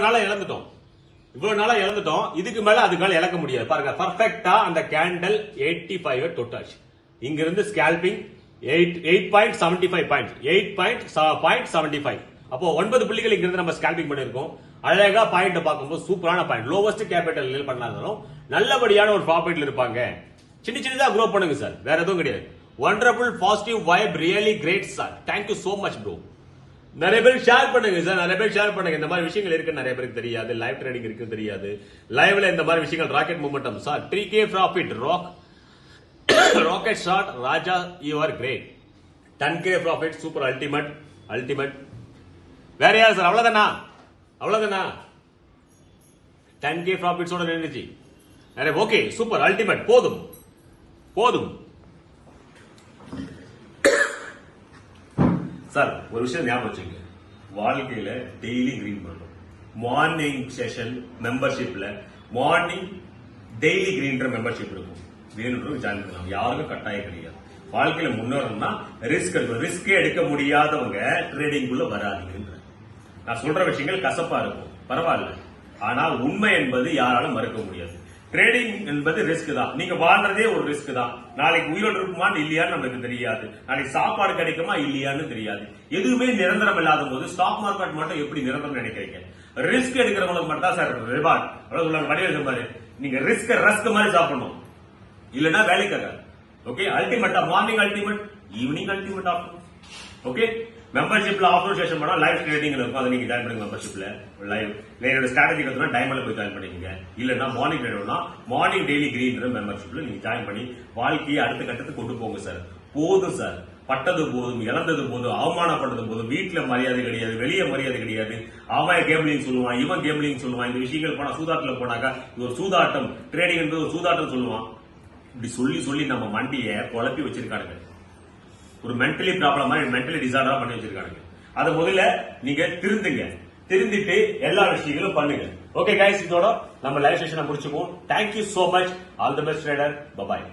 இவ்வளவு நாளா இழந்துட்டோம். இவ்வளவு நாளா இழந்துட்டோம். இதுக்கு மேல அதுக்கு மேல இழக்க முடியாது. பாருங்க பர்ஃபெக்டா அந்த கேண்டல் எயிட்டி ஃபைவ் தொட்டாச்சு. இங்க இருந்து scalping eight eight point seventy five point eight point point seventy five அப்போ ஒன்பது புள்ளிகள் இங்க இருந்து நம்ம ஸ்கேல்பிங் பண்ணிருக்கோம் அழகா பாயிண்ட் பார்க்கும்போது சூப்பரான பாயிண்ட் லோவஸ்ட் கேபிட்டல் பண்ணாலும் நல்லபடியான ஒரு ப்ராஃபிட்ல இருப்பாங்க. சின்ன சின்னதா க்ரோ பண்ணுங்க சார் வேற எதுவும் கிடையாது. Wonderful positive vibe really great sir thank you so much bro நிறைய பேர் ஷேர் பண்ணுங்க சார் நிறைய பேர் ஷேர் பண்ணுங்க. இந்த மாதிரி விஷயங்கள் இருக்கு நிறைய பேருக்கு தெரியாது. லைவ் ட்ரேடிங் இருக்கு தெரியாது. லைவ்ல இந்த மாதிரி விஷயங்கள் rocket momentum sir three K profit rock rocket shot Raja you are great ten K profit super ultimate ultimate வேற யார் சார்? அவ்வளவுதானா? அவ்வளவுதானா? டென் கே ப்ராஃபிட்ஸோட நின்றுச்சு நிறைய ஓகே சூப்பர் அல்டிமேட் போதும். போதும். சார் ஒரு விஷயம் ஞாபகம் வச்சுங்க. வாழ்க்கையில டெய்லி கிரீன் பண்ணணும். மார்னிங் செஷன் மெம்பர்ஷிப்ல மார்னிங் டெய்லி கிரீன்ற மெம்பர்ஷிப் இருக்கும். வேணுன்றது ஜாயின் பண்ணலாம். யாருக்கும் கட்டாயம் கிடையாது. வாழ்க்கையில முன்னேறணும்னா ரிஸ்க் எடுக்கணும். ரிஸ்கே எடுக்க முடியாதவங்க ட்ரேடிங்குள்ள வராதுங்கன்ற. நான் சொல்ற விஷயங்கள் கசப்பா இருக்கும். பரவாயில்ல. ஆனால் உண்மை என்பது யாராலும் மறுக்க முடியாது. ட்ரேடிங் என்பது ரிஸ்க் தான். நீங்க வாழ்றதே ஒரு ரிஸ்க் தான். நாளைக்கு உயிரோடு இருக்குமான்னு இல்லையான்னு நமக்கு தெரியாது. நாளைக்கு சாப்பாடு கிடைக்குமா இல்லையான்னு தெரியாது. எதுவுமே நிரந்தரம் இல்லாத போது ஸ்டாக் மார்க்கெட் மட்டும் எப்படி நிரந்தரம் நினைக்கிறீங்க? ரிஸ்க் எடுக்கிறவங்களுக்கு மட்டும் தான் சார் ரிவார்ட் அவ்வளவு சொல்லுவாங்க வடிவேல் மாதிரி நீங்க ரிஸ்க் ரஸ்க் மாதிரி சாப்பிடணும். இல்லைன்னா வேலைக்காக ஓகே அல்டிமேட்டா morning ultimate evening ultimate afternoon okay மெம்பர்ஷிப்ல offer session பண்ணா லைவ் ட்ரேடிங் இருக்கும். அதை நீங்க ஜாயின் பண்ணுங்க மெம்பர்ஷிப்ல லைவ் என்னோட ஸ்ட்ராட்டஜி கத்துனா டைமண்ட்ல போய் ஜாயின் பண்ணிக்கங்க. இல்லன்னா மார்னிங் ட்ரேடர்னா மார்னிங் டெய்லி கிரீன் மெம்பர்ஷிப்ல நீங்க ஜாயின் பண்ணி வாழ்க்கையை அடுத்த கட்டத்துக்கு கொண்டு போங்க சார் போதும் சார் பட்டது போதும் இழந்தது போதும் அவமானப்பட்டது போதும் வீட்டுல மரியாதை கிடையாது வெளியே மரியாதை கிடையாது. அவன் கேம்லிங் சொல்லுவான் இவன் கேம்லிங் சொல்லுவான் இந்த விஷயங்கள் போனா சூதாட்டில் போனாக்கா இது ஒரு சூதாட்டம். ட்ரேடிங் ஒரு சூதாட்டம் சொல்லுவான். இப்படி சொல்லி சொல்லி நம்ம மண்டியை குழப்பி வச்சிருக்கானுங்க. ஒரு மென்டலி ப்ராப்ளம் மாதிரி மென்டலி டிசார்டரா பண்ணி வச்சிருக்காங்க அதை முதல்ல நீங்க திருந்துங்க. திருந்திட்டு எல்லா விஷயங்களும் பண்ணுங்க. ஓகே கைஸ் இதோட நம்ம லைவ் செஷனை முடிச்சுப்போம் thank you so much all the best rider bye bye